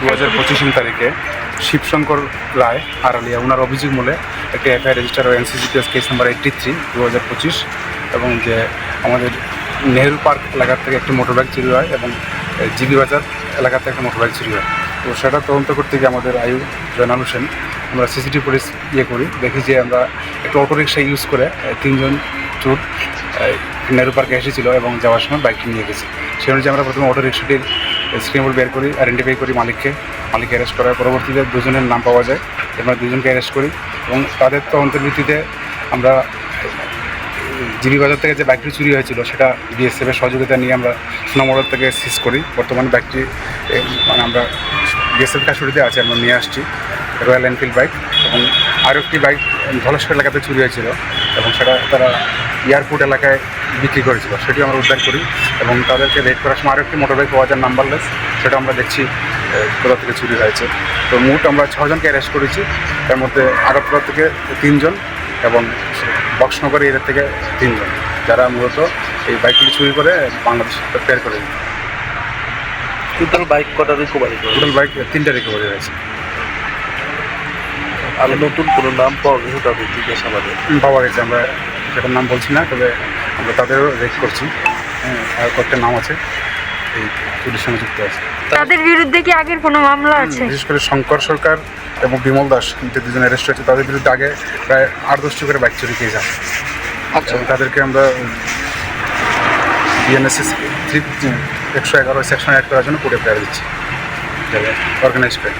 দু হাজার পঁচিশ তারিখে শিবশঙ্কর রায় আড়ালিয়া ওনার অভিযোগ মূলে একটি এফআইআর রেজিস্টার ও NCCPS case number eighty three দু হাজার পঁচিশ, এবং যে আমাদের নেহেরু পার্ক এলাকার থেকে একটি মোটরবাইক চুরি হয় এবং জিবি বাজার এলাকা থেকে একটা মোটরবাইক চুরি হয়। তো সেটা তদন্ত করতে গিয়ে আমাদের আয়ু জয়নাল হোসেন, আমরা সিসিটিভি ফুটেজ ইয়ে করি, দেখি যে আমরা একটা অটোরিক্সা ইউজ করে তিনজন চোর নেহেরু পার্কে এসেছিল এবং যাওয়ার সময় বাইকটি নিয়ে গেছি। সেই অনুযায়ী আমরা প্রথমে অটো রিক্সাটির স্ক্রিনবোর্ড বের করি আইডেন্টিফাই করি মালিককে। মালিককে অ্যারেস্ট করার পরবর্তীতে দুজনের নাম পাওয়া যায়। আমরা দুজনকে অ্যারেস্ট করি এবং তাদের তদন্তের ভিত্তিতে আমরা জিবি বাজার থেকে যে বাইকটি চুরি হয়েছিল সেটা বিএসএফের সহযোগিতা নিয়ে আমরা সোনামোড়ার থেকে সিজ করি। বর্তমানে এ, মানে আমরা বিএসএফ কাশুরিতে আছে আমরা নিয়ে আসছি রয়্যাল এনফিল্ড বাইক এবং আরও একটি বাইক ধলেশ্বর এলাকাতে চুরি হয়েছিল এবং সেটা তারা এয়ারপোর্ট এলাকায় বিক্রি করেছিল সেটিও আমরা উদ্ধার করি এবং তাদেরকে রেড করার সময় আরও একটি মোটর বাইক পাওয়া যায় নাম্বারলেস সেটা আমরা দেখছি কোথা থেকে চুরি হয়েছে। তো মোট আমরা ছজনকে অ্যারেস্ট করেছি তার মধ্যে আগরতলা থেকে তিনজন এবং বক্সনগর এরিয়া থেকে তিনজন যারা মূলত এই বাইকগুলি চুরি করে বাংলাদেশ ফেয়ার করে টোটাল বাইক কটা রিকভারি করে টোটাল বাইক তিনটা রিকভারি হয়েছে। আর নতুন কোনো নাম পাওয়া গেছে তাদের জিজ্ঞাসাবাদে? পাওয়া গেছে আমরা সেটার নাম বলছি না তবে আমরা তাদেরও রেড করছি। হ্যাঁ, আর কয়েকটা নাম আছে। এই চুরির সঙ্গে যুক্ত আছে। তাদের বিরুদ্ধে কি আগের কোনো মামলা আছে? বিশেষ করে শঙ্কর সরকার এবং বিমল দাস যে দুজন অ্যারেস্ট হয়েছে তাদের বিরুদ্ধে আগে প্রায় আট দশটি করে বাইক চুরি খেয়ে যায় আচ্ছা। তাদেরকে আমরা বিএনএসএস থ্রি একশো এগারো সেকশন অ্যাড করার জন্য কোর্টে প্রেয়ার দিচ্ছি। অর্গানাইজ করে